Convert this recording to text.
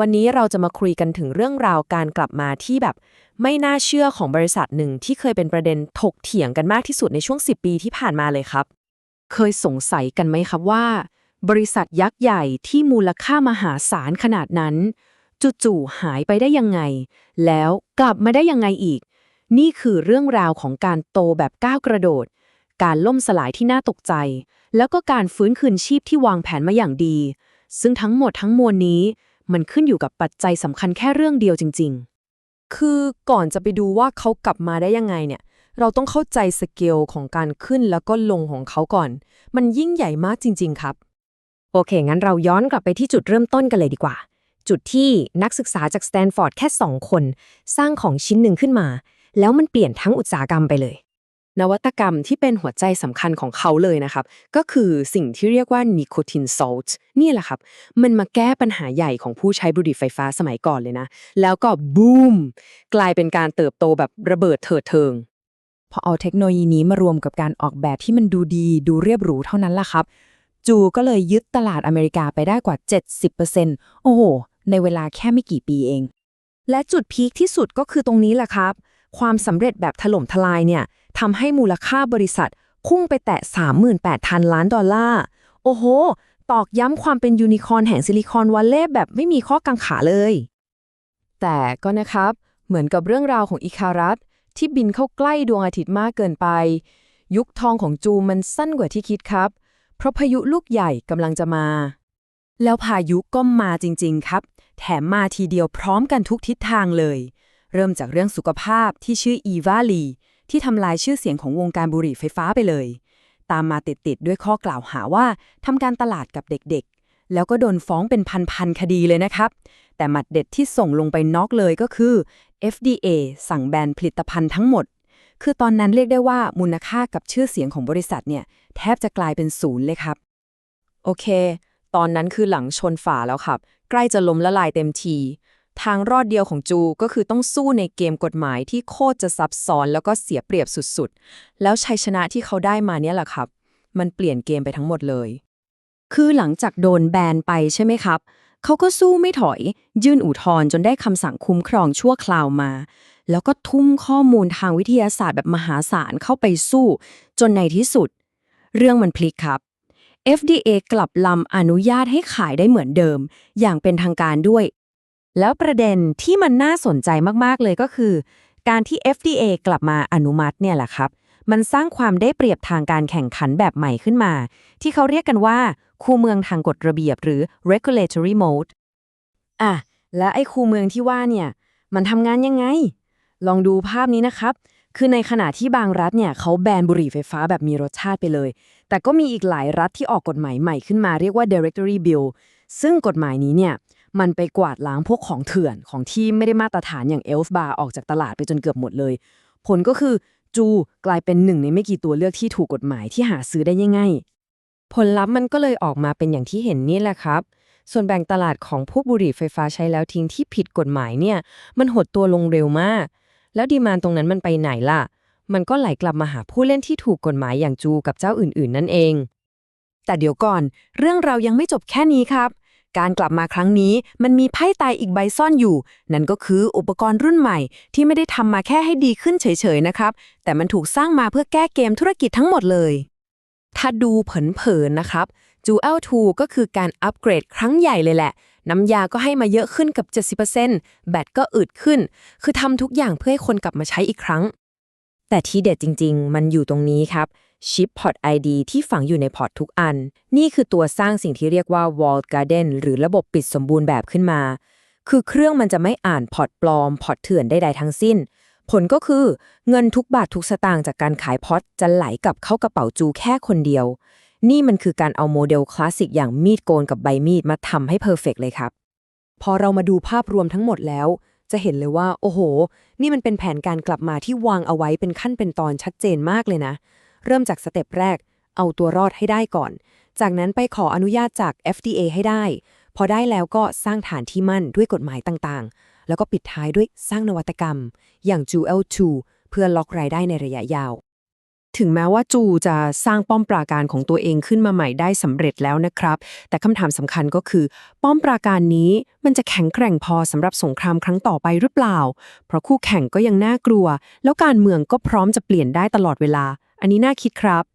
วันนี้เราจะมาคุยกันถึงเรื่องราวการกลับมาที่แบบ ไม่น่าเชื่อของบริษัทหนึ่งที่เคยเป็นประเด็นถกเถียงกันมากที่สุดในช่วง 10 ปีที่ผ่านมาเลยครับ เคยสงสัยกันไหมครับว่า บริษัทยักษ์ใหญ่ที่มูลค่ามหาศาลขนาดนั้น จู่ๆหายไปได้ยังไง แล้วกลับมาได้ยังไงอีก นี่คือเรื่องราวของการโตแบบก้าวกระโดด การล่มสลายที่น่าตกใจ แล้วก็การฟื้นคืนชีพที่วางแผนมาอย่างดี ซึ่งทั้งหมดทั้งมวลนี้ มันขึ้นอยู่กับปัจจัยสำคัญแค่เรื่องเดียวจริง ๆ คือก่อนจะไปดูว่าเขากลับมาได้ยังไงเนี่ย เราต้องเข้าใจสเกลของการขึ้นแล้วก็ลงของเขาก่อน มันยิ่งใหญ่มากจริง ๆ ครับ โอเค งั้นเราย้อนกลับไปที่จุดเริ่มต้นกันเลยดีกว่า จุดที่นักศึกษาจากสแตนฟอร์ดแค่ 2 คน สร้างของชิ้นหนึ่งขึ้นมา แล้วมันเปลี่ยนทั้งอุตสาหกรรมไปเลย นวัตกรรมที่เป็นหัวใจสำคัญของเขาเลยนะครับ ก็คือสิ่งที่เรียกว่านิโคตินซอลต์นี่แหละครับ มันมาแก้ปัญหาใหญ่ของผู้ใช้บุหรี่ไฟฟ้าสมัยก่อนเลยนะ แล้วก็บูมกลายเป็นการเติบโตแบบระเบิดเถิดเทิง พอเอาเทคโนโลยีนี้มารวมกับการออกแบบที่มันดูดี ดูเรียบหรูเท่านั้นล่ะครับ จูก็เลยยึดตลาดอเมริกาไปได้กว่า 70%โอ้โห ในเวลาแค่ไม่กี่ปีเอง และจุดพีคที่สุดก็คือตรงนี้แหละครับ ความสำเร็จแบบถล่มทลายเนี่ย ทำให้มูลค่าบริษัทพุ่งไปแตะ 38,000 ล้านดอลลาร์ โอ้โห ตอกย้ำความเป็นยูนิคอร์นแห่งซิลิคอนวัลเลย์แบบไม่มีข้อกังขาเลย แต่ก็นะครับ เหมือนกับเรื่องราวของอิคารัสที่บินเข้าใกล้ดวงอาทิตย์มากเกินไป ยุคทองของจูมันสั้นกว่าที่คิดครับ เพราะพายุลูกใหญ่กำลังจะมา แล้วพายุก็มาจริง ๆ ครับ แถมมาทีเดียวพร้อมกันทุกทิศทางเลย เริ่มจากเรื่องสุขภาพที่ชื่ออีวาลี ที่ทำลายชื่อเสียงของวงการบุหรี่ไฟฟ้าไปเลย ตามมาติดๆด้วยข้อกล่าวหาว่าทำการตลาดกับเด็กๆ แล้วก็โดนฟ้องเป็นพันๆคดีเลยนะครับ แต่หมัดเด็ดที่ส่งลงไปน็อกเลยก็คือ FDA สั่งแบนผลิตภัณฑ์ทั้งหมด คือตอนนั้นเรียกได้ว่ามูลค่ากับชื่อเสียงของบริษัทเนี่ยแทบจะกลายเป็นศูนย์เลยครับ โอเค ตอนนั้นคือหลังชนฝาแล้วครับ ใกล้จะล้มละลายเต็มที ทางรอดเดียวของจูก็คือต้องสู้ในเกมกฎหมายที่โคตรจะซับซ้อนแล้วก็เสียเปรียบสุดๆ แล้วชัยชนะที่เขาได้มาเนี่ยแหละครับ มันเปลี่ยนเกมไปทั้งหมดเลย คือหลังจากโดนแบนไปใช่ไหมครับ เขาก็สู้ไม่ถอย ยื่นอุทธรณ์จนได้คำสั่งคุ้มครองชั่วคราวมา แล้วก็ทุ่มข้อมูลทางวิทยาศาสตร์แบบมหาศาลเข้าไปสู้ จนในที่สุด เรื่องมันพลิกครับ FDA กลับลำอนุญาตให้ขายได้เหมือนเดิม อย่างเป็นทางการด้วย แล้วประเด็นที่มันน่าสนใจมากๆเลยก็คือ การที่ FDA กลับมาอนุมัติเนี่ยแหละครับ มันสร้างความได้เปรียบทางการแข่งขันแบบใหม่ขึ้นมา ที่เขาเรียกกันว่า คูเมืองทางกฎระเบียบหรือ regulatory mode อะ และไอ้คูเมืองที่ว่าเนี่ย มันทำงานยังไง ลองดูภาพนี้นะครับ คือในขณะที่บางรัฐเนี่ยเขาแบนบุหรี่ไฟฟ้าแบบมีรสชาติไปเลย แต่ก็มีอีกหลายรัฐที่ออกกฎหมายใหม่ขึ้นมาเรียกว่า directory bill ซึ่งกฎหมายนี้เนี่ย มันไปกวาดล้างพวกของเถื่อนของที่ไม่ได้มาตรฐานอย่างเอลฟ์บาร์ออกจากตลาดไปจนเกือบหมดเลย ผลก็คือจูกลายเป็นหนึ่งในไม่กี่ตัวเลือกที่ถูกกฎหมายที่หาซื้อได้ง่ายๆ ผลลัพธ์มันก็เลยออกมาเป็นอย่างที่เห็นนี่แหละครับ ส่วนแบ่งตลาดของพวกบุหรี่ไฟฟ้าใช้แล้วทิ้งที่ผิดกฎหมายเนี่ย มันหดตัวลงเร็วมาก แล้วดีมานตรงนั้นมันไปไหนล่ะ มันก็ไหลกลับมาหาผู้เล่นที่ถูกกฎหมายอย่างจูกับเจ้าอื่นๆ นั่นเอง แต่เดี๋ยวก่อน เรื่องเรายังไม่จบแค่นี้ครับ การกลับมาครั้งนี้มันมีไพ่ตายอีกใบซ่อนอยู่ นั่นก็คืออุปกรณ์รุ่นใหม่ ที่ไม่ได้ทำมาแค่ให้ดีขึ้นเฉยๆนะครับ แต่มันถูกสร้างมาเพื่อแก้เกมธุรกิจทั้งหมดเลย ถ้าดูเผินๆนะครับ Dual 2ก็คือการอัปเกรดครั้งใหญ่เลยแหละ น้ำยาก็ให้มาเยอะขึ้นกับ 70%แบตก็อึดขึ้น คือทำทุกอย่างเพื่อให้คนกลับมาใช้อีกครั้ง แต่ที่เด็ดจริง ๆ มันอยู่ตรงนี้ครับ ชิปพอร์ต ID ที่ฝังอยู่ในพอร์ตทุกอัน นี่คือตัวสร้างสิ่งที่เรียกว่า walled garden หรือระบบปิดสมบูรณ์แบบขึ้นมา คือเครื่องมันจะไม่อ่านพอร์ตปลอม พอร์ตเถื่อนใดๆทั้งสิ้น ผลก็คือเงินทุกบาททุกสตางค์จากการขายพอร์ตจะไหลกลับเข้ากระเป๋าจูแค่คนเดียว นี่มันคือการเอาโมเดลคลาสสิกอย่างมีดโกนกับใบมีดมาทำให้เพอร์เฟกเลยครับ พอเรามาดูภาพรวมทั้งหมดแล้วจะเห็นเลยว่า โอ้โห นี่มันเป็นแผนการกลับมาที่วางเอาไว้เป็นขั้นเป็นตอนชัดเจนมากเลยนะ เริ่มจากสเต็ปแรก เอาตัวรอดให้ได้ก่อน จากนั้นไปขออนุญาตจาก FDA ให้ได้ พอได้แล้วก็สร้างฐานที่มั่นด้วยกฎหมายต่างๆ แล้วก็ปิดท้ายด้วยสร้างนวัตกรรม อย่าง Jewel 2 เพื่อล็อกรายได้ในระยะยาว ถึงแม้ว่าจูจะสร้างป้อมปราการของตัวเองขึ้นมาใหม่ได้สำเร็จแล้วนะครับ แต่คำถามสำคัญก็คือ ป้อมปราการนี้มันจะแข็งแกร่งพอสำหรับสงครามครั้งต่อไปหรือเปล่า เพราะคู่แข่งก็ยังน่ากลัว แล้วการเมืองก็พร้อมจะเปลี่ยนได้ตลอดเวลา อันนี้น่าคิดครับ